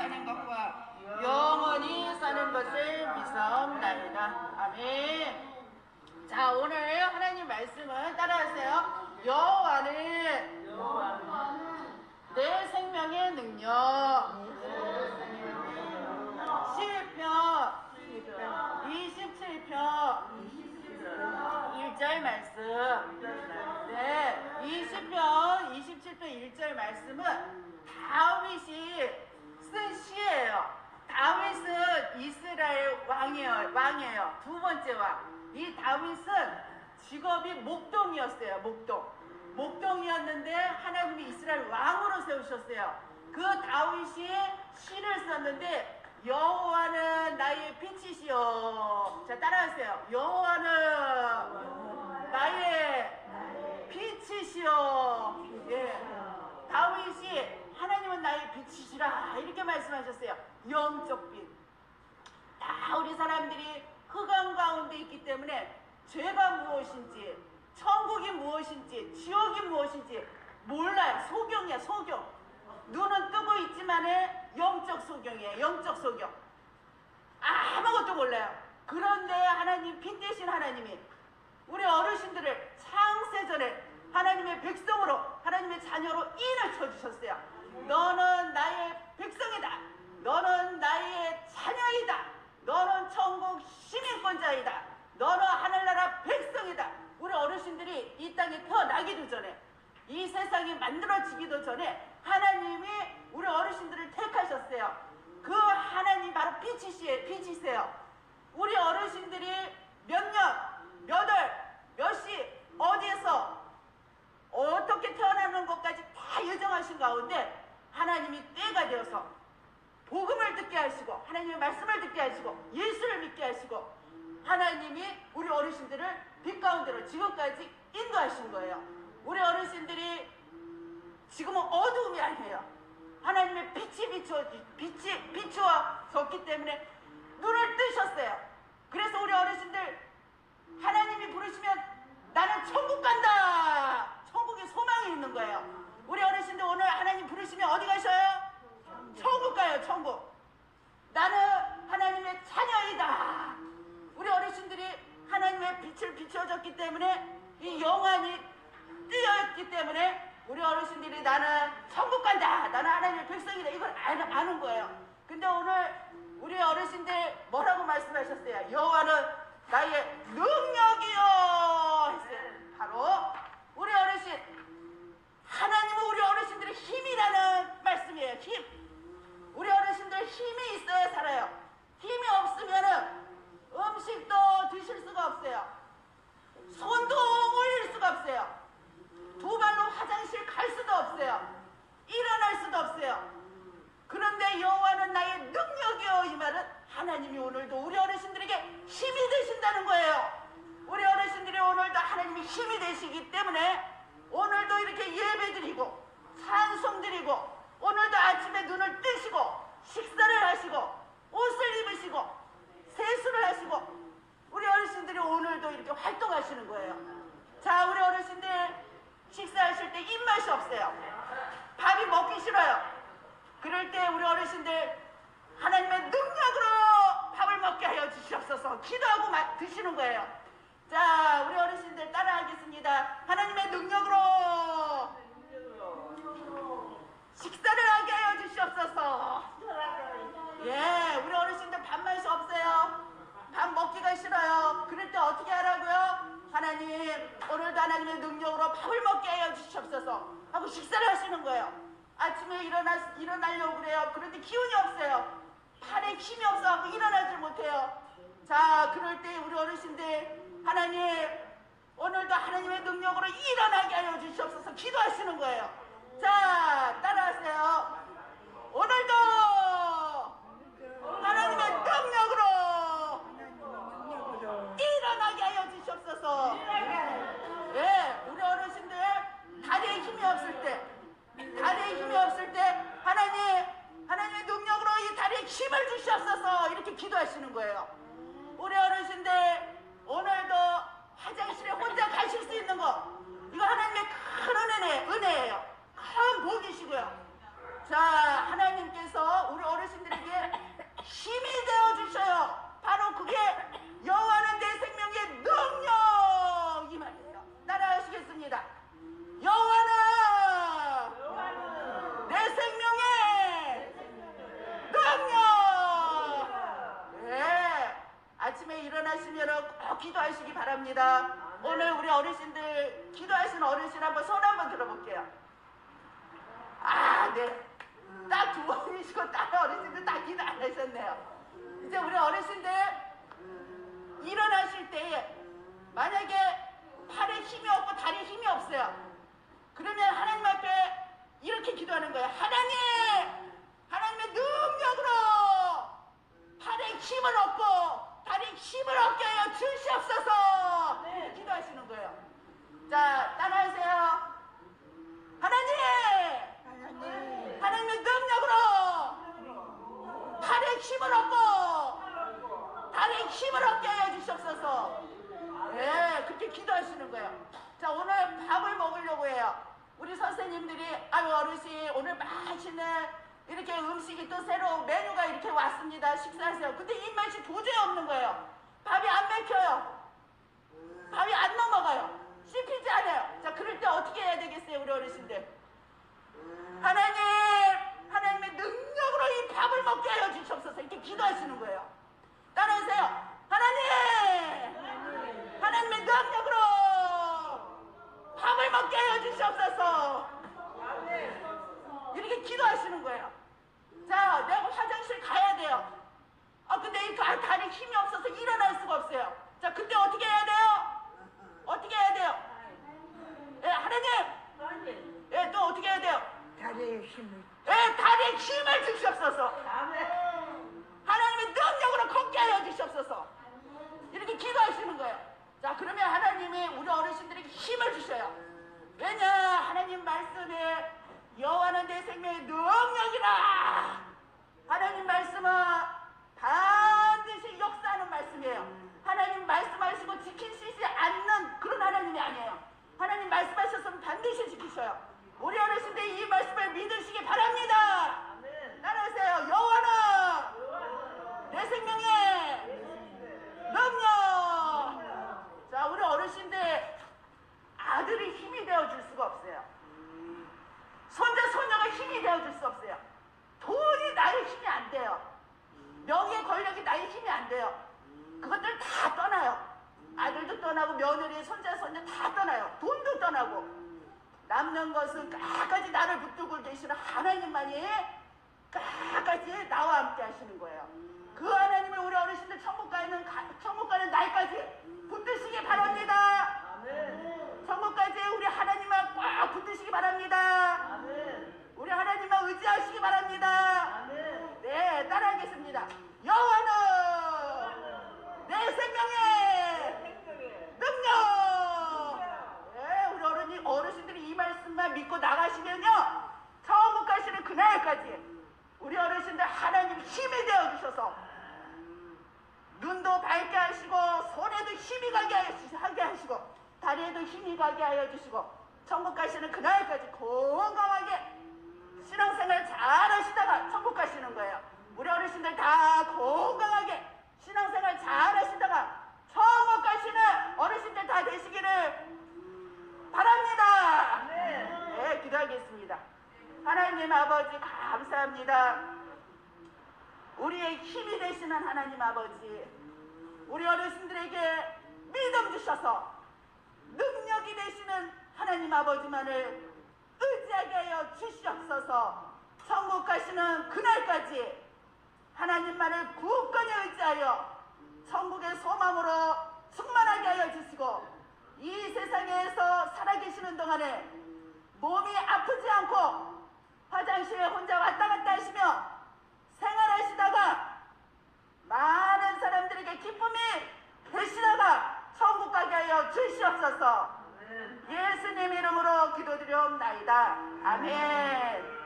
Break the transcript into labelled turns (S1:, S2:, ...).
S1: 사는 것과 영원히 사는 것을 믿사옵나이다. 아멘. 자 오늘 하나님 말씀은 따라하세요. 여호와는 내 생명의 능력. 시편 27편 1절 말씀. 네, 20편 27편 1절 말씀은 다윗이 쓴 시예요. 다윗은 이스라엘 왕이에요. 왕이에요. 두 번째 왕. 이 다윗은 직업이 목동이었어요. 목동. 목동이었는데 하나님이 이스라엘 왕으로 세우셨어요. 그 다윗이 시를 썼는데 여호와는 나의 빛이시여. 자 따라하세요. 여호와는 나의 빛이시여. 예. 다윗이 하나님은 나의 빛 이렇게 말씀하셨어요. 영적 빛. 다 우리 사람들이 흑암 가운데 있기 때문에 죄가 무엇인지 천국이 무엇인지 지옥이 무엇인지 몰라요. 소경이야 소경. 눈은 뜨고 있지만은 영적 소경이에요. 영적 소경. 아무것도 몰라요. 그런데 하나님 빛 대신 하나님이 우리 어르신들을 창세전에 하나님의 백성으로 하나님의 자녀로 인을 쳐주셨어요. 너는 나의 백성이다. 너는 나의 자녀이다. 너는 천국 시민권자이다. 너는 하늘나라 백성이다. 우리 어르신들이 이 땅에 태어나기도 전에 이 세상이 만들어지기도 전에 하나님이 우리 어르신들을 택하셨어요. 그 하나님 바로 빛이시에요. 빛이세요. 우리 어르신들이 몇 년, 몇 월, 몇 시, 어디에서 어떻게 태어나는 것까지 다 예정하신 가운데 하나님이 때가 되어서 복음을 듣게 하시고 하나님의 말씀을 듣게 하시고 예수를 믿게 하시고 하나님이 우리 어르신들을 빛 가운데로 지금까지 인도하신 거예요. 우리 어르신들이 지금은 어두움이 아니에요. 하나님의 빛이 비추어 빛이 비추어졌기 때문에 눈을 뜨셨어요. 그래서 우리 어르신들 하나님이 부르시면 나는 천국 간다. 천국에 소망이 있는 거예요. 우리 어르신들 오늘 하나님 부르시면 어디 가셔요? 천국 가요. 천국. 나는 하나님의 자녀이다. 우리 어르신들이 하나님의 빛을 비춰줬기 때문에 이 영안이 뜨였기 때문에 우리 어르신들이 나는 천국 간다. 나는 하나님의 백성이다. 이걸 아는, 아는 거예요. 근데 오늘 우리 어르신들 뭐라고 말씀하셨어요? 여호와는 나의 능력이요 했어요. 바로 우리 어르신 하나님은 우리 어르신들의 힘이라는 말씀이에요. 힘. 우리 어르신들 힘이 있어야 살아요. 힘이 없으면은 음식도 드실 수가 없어요. 손도 올릴 수가 없어요. 두 발로 화장실 갈 수도 없어요. 일어날 수도 없어요. 그런데 여호와는 나의 능력이요 이 말은 하나님이 오늘도 우리 어르신들에게 힘이 되신다는 거예요. 우리 어르신들이 오늘도 하나님이 힘이 되시기 때문에 오늘도 이렇게 예배드리고 찬송드리고 오늘도 아침에 눈을 뜨시고 식사를 하시고 옷을 입으시고 세수를 하시고 우리 어르신들이 오늘도 이렇게 활동하시는 거예요. 자, 우리 어르신들 식사하실 때 입맛이 없어요. 밥이 먹기 싫어요. 그럴 때 우리 어르신들 하나님의 능력으로 밥을 먹게 하여 주시옵소서 기도하고 마- 드시는 거예요. 자, 우리 어르신들 따라하겠습니다. 하나님의 능력으로 식사를 하게 하여 주시옵소서. 예, 우리 어르신들 밥맛이 없어요. 밥 먹기가 싫어요. 그럴 때 어떻게 하라고요? 하나님, 오늘도 하나님의 능력으로 밥을 먹게 하여 주시옵소서. 하고 식사를 하시는 거예요. 아침에 일어나, 일어나려고 그래요. 그런데 기운이 없어요. 팔에 힘이 없어갖고 일어나질 못해요. 자, 그럴 때 우리 어르신들, 하나님, 오늘도 하나님의 능력으로 일어나게 하여 주시옵소서 기도하시는 거예요. 자, 따라하세요. 오늘도 자 하나님께서 우리 어르신들에게 힘이 되어 주셔요. 바로 그게 여호와는 내 생명의 능력이 말이에요. 따라하시겠습니다. 여호와는 내 생명의 능력. 네, 아침에 일어나시면 꼭 기도하시기 바랍니다. 오늘 우리 어르신들 기도하신 어르신 한번 손 한번 들어볼게요. 아, 네. 딱두 분이시고 다른 어르신들 다 기도 안 하셨네요. 이제 우리 어르신들 일어나실 때에 만약에 힘이 없고 다리에 힘이 없어요. 그러면 하나님 앞에 이렇게 기도하는 거예요. 하나님! 하나님의 능력으로 팔에 힘을 얻고 다리에 힘을 얻게 하여 주시옵소서! 네. 기도하시는 거예요. 자, 따라하세요. 하나님! 하나님의 능력으로 팔에 힘을 얻고 다리에 힘을 얻게 하여 주시옵소서. 네, 그렇게 기도하시는 거예요. 자, 오늘 밥을 먹으려고 해요. 우리 선생님들이 아유 어르신 오늘 맛있는 이렇게 음식이 또 새로 메뉴가 이렇게 왔습니다. 식사하세요. 근데 입맛이 도저히 없는 거예요. 밥이 안 맥혀요. 밥이 안 넘어가요. 씹히지 않아요. 자, 그럴 때 어떻게 해야 되겠어요, 우리 어르신들? 하나님, 하나님의 능력으로 이 밥을 먹게 하여 주시옵소서. 이렇게 기도하시는 거예요. 따라하세요. 하나님, 하나님의 능력으로 밥을 먹게 하여 주시옵소서. 이렇게 기도하시는 거예요. 자, 내가 화장실 가야 돼요. 아, 근데 이 가- 다리 힘이 없어서 일어날 수가 없어요. 자, 그때 어떻게 해야 돼요? 어떻게 해야 돼요? 예, 하나님! 예, 또 어떻게 해야 돼요?
S2: 다리에 힘을
S1: 예, 다리에 힘을 주시옵소서. 하나님의 능력으로 걷게 하여 주시옵소서. 이렇게 기도하시는 거예요. 자, 그러면 하나님이 우리 어르신들에게 힘을 주셔요. 왜냐? 하나님 말씀에 여호와는 내 생명의 능력이라. 하나님 말씀은 반드시 역사하는 말씀이에요. 하나님 말씀하시고 지키시지 않는 그런 하나님이 아니에요. 하나님 말씀하셨으면 지키셔요. 우리 어르신들 이 말씀을 믿으시기 바랍니다. 따라하세요. 여호와는 내 생명의 능력. 자, 우리 어르신들 아들이 힘이 되어줄 수가 없어요. 손자, 손녀가 힘이 되어줄 수 없어요. 돈이 나의 힘이 안 돼요. 명예, 권력이 나의 힘이 안 돼요. 그것들 다 떠나요. 아들도 떠나고 며느리, 손자, 손녀 다 떠나요. 돈도 떠나고. 남는 것은 끝까지 나를 붙들고 계시는 하나님만이 끝까지 나와 함께 하시는 거예요. 그 하나님을 우리 어르신들 천국 가는 가- 천국 가는 날까지 붙드시기 바랍니다. 천국까지 우리 하나님만 꽉 붙드시기 바랍니다. 우리 하나님만 의지하시기 바랍니다. 네, 따라하겠습니다. 여호와는 내 생명의 능력. 네, 우리 어른이 어르신들이 이 말씀만 믿고 나가시면요, 천국 가시는 그날까지 우리 어르신들 하나님 힘이 되어 주셔서 눈도 밝게 하시고 손에도 힘이 가게 하시- 하게 하시고 다리에도 힘이 가게 하여 주시고 천국 가시는 그날까지 건강하게 신앙생활 잘 하시다가 천국 가시는 거예요. 우리 어르신들 다 건강하게 신앙생활 잘 하시다가 천국 가시는 어르신들 다 되시기를 바랍니다. 네, 기도하겠습니다. 하나님 아버지 감사합니다. 우리의 힘이 되시는 하나님 아버지, 우리 어르신들에게 믿음 주셔서 능력이 되시는 하나님 아버지만을 의지하게 하여 주시옵소서. 천국 가시는 그날까지 하나님만을 굳건히 의지하여 천국의 소망으로 충만하게 하여 주시고 이 세상에서 살아계시는 동안에 몸이 아프지 않고 화장실에 혼자 왔다 갔다 하시며 생활하시다가 많은 사람들에게 기쁨이 되시다가 천국 가게 하여 주시옵소서. 예수님 이름으로 기도드려옵나이다. 아멘